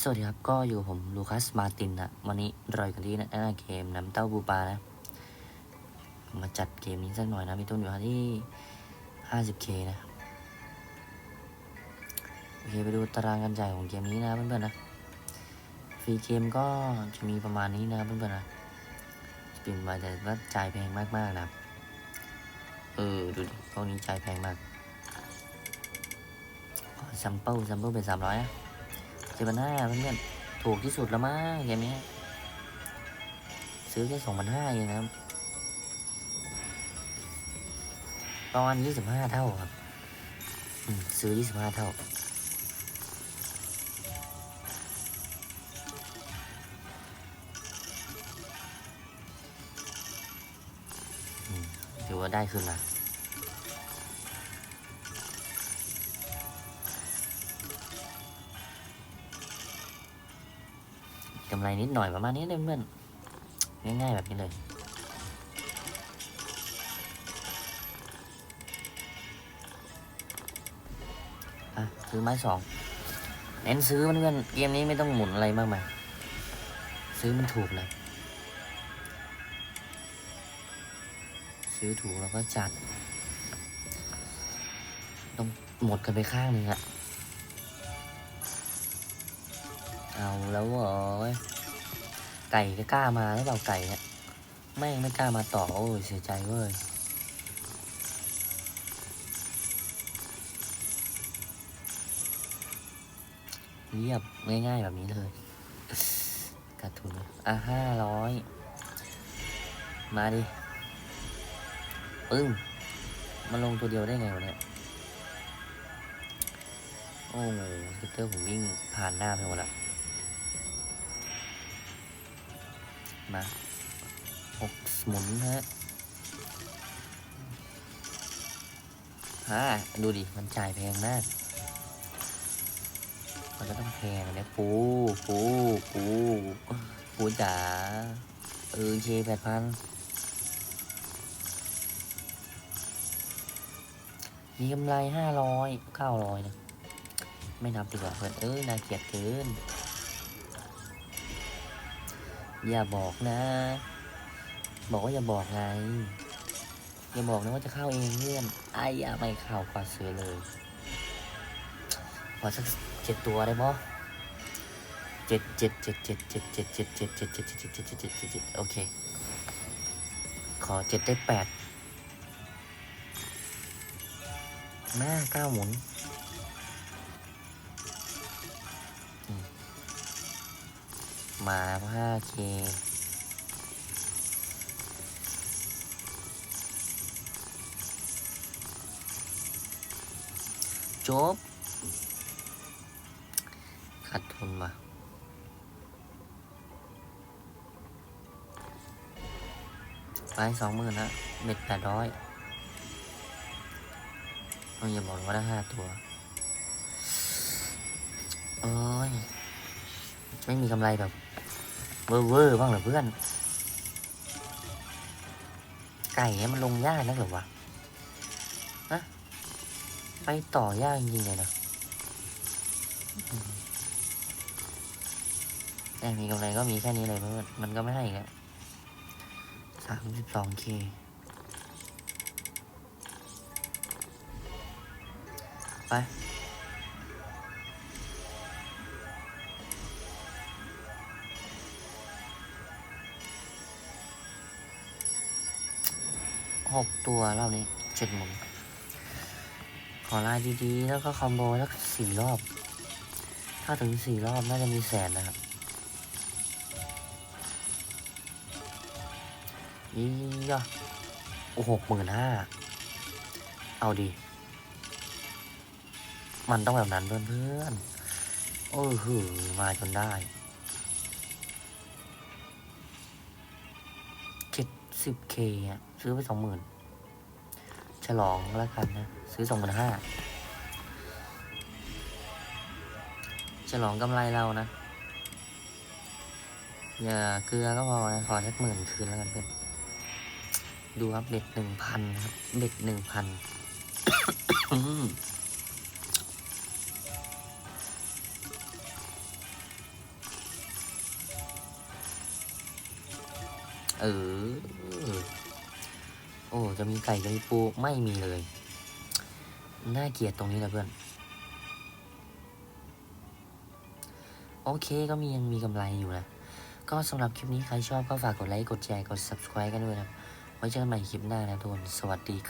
สวัสดีครับ ก็อยู่กับผมลูคัสมาตินนะวันนี้รอยกันที่หน้าเกมน้ำเต้าบูปานะ มาจัดเกมนี้สักหน่อยนะมีต้นอยู่ที่ 50k นะโอเคไปดูตารางการจ่ายของเกมนี้นะเพื่อนๆนะฟรีเกมก็จะมีประมาณนี้นะครับเพื่อนๆนะสปินมาแต่ว่าจ่ายแพงมากๆนะเออดูดิพวกนี้จ่ายแพงมากซัมเปิลซัมเปิลเป็นสามร้อยนะ เจ็ดพันห้าเพื่อนๆถูกที่สุดแล้วมั้งเกมนี้ซื้อแค่สองพันห้าเองนะครับประมาณยี่สิบห้าเท่าครับซื้อยี่สิบห้าเท่าถือว่าได้ขึ้นนะำไรนิดหน่อยประมาณนี้เลยเพื่อนง่ายๆแบบนี้เลย อะซื้อไม้สองเน้นซื้อเพื่อนเกมนี้ไม่ต้องหมุนอะไรมากมาย ซื้อมันถูกนะซื้อถูกแล้วก็จัด ต้องหมดกันไปข้างหนึ่งอะ เอาแล้วเหรอไก่ก็กล้ามาหรือเปล่าไก่เนี่ยแม่งไม่กล้ามาต่อโอ้ยเสียใจเว้ยเรียบง่ายๆแบบนี้เลยการะทุนอะห้าร้อยมาดิปึ้งมาลงตัวเดียวได้ไงวะเนี่ยโอ้โหสเตอร์ผมวิ่งผ่านหน้าไปหมดละ มาหกหมุนฮะฮะดูดิ มันจ่ายแพงมาก มันก็ต้องแพงนะปู ปู ปู ปูจ๋าเออเคแปดพันมีกำไรห้าร้อยเก้าร้อยนะไม่นับดีกว่าเพื่อนเอ้ยน่าเกลียดเกิน อย่าบอกนะ บอกว่าอย่าบอกไง อย่าบอกนะว่าจะเข้าเองเพื่อนไอ้อย่าไม่เข้ากว่าเสือเลยขอสักเจ็ดตัวได้ปะเจ็ดเจ็ดเจ็ดเจ็ดเจ็ดเจ็ดเจ็ดเจ็ดเจ็ดเจ็ดเจ็ดเจ็ดเจ็ดเจ็ดเจ็ดเจ็ดโอเค ขอเจ็ดได้แปดหน้าเก้าหมุน มาห้าเคจบ ขาดทุนมาไปสองหมื่นนะเบ็ดแปดร้อยต้องอย่าบอกว่าได้ห้าตัว โอ้ย ไม่มีกำไรแบบเวอร์เวอร์บ้างเหรอเพื่อน ไก่เนี่ยมันลงยากนักหรอวะนะไปต่อยากจริงๆเลยนะแต่มีกำไรก็มีแค่นี้เลยเพื่อน มันก็ไม่ให้อีกแล้วสามสิบสองเคไป หกตัวรอบนี้เจ็ดหมุน ขอลายดีๆ แล้วก็คอมโบสักสี่รอบ ถ้าถึงสี่รอบน่าจะมีแสนนะครับยี่ยะโอ้หกหมื่นห้า เอาดี มันต้องแบบนั้นเพื่อนๆโอ้โหมาจนได้ สิบเคอะ ซื้อไปสองหมื่นฉลองแล้วกันนะ ซื้อสองพันห้าฉลองกำไรเรานะ อย่าเกลือก็พอนะ ขอสักหมื่นคืนแล้วกันเพื่อนดูครับเบ็ดหนึ่งพันครับเบ็ดหนึ่งพัน เออ โอ้ จะมีไก่จะมีปูไม่มีเลย น่าเกลียดตรงนี้แหละเพื่อน โอเคก็มียังมีกำไรอยู่นะ ก็สำหรับคลิปนี้ใครชอบก็ฝากกดไลค์ กดแชร์ กด subscribe กันด้วยนะครับ ไว้เจอกันใหม่คลิปหน้านะทุกคน สวัสดีครับ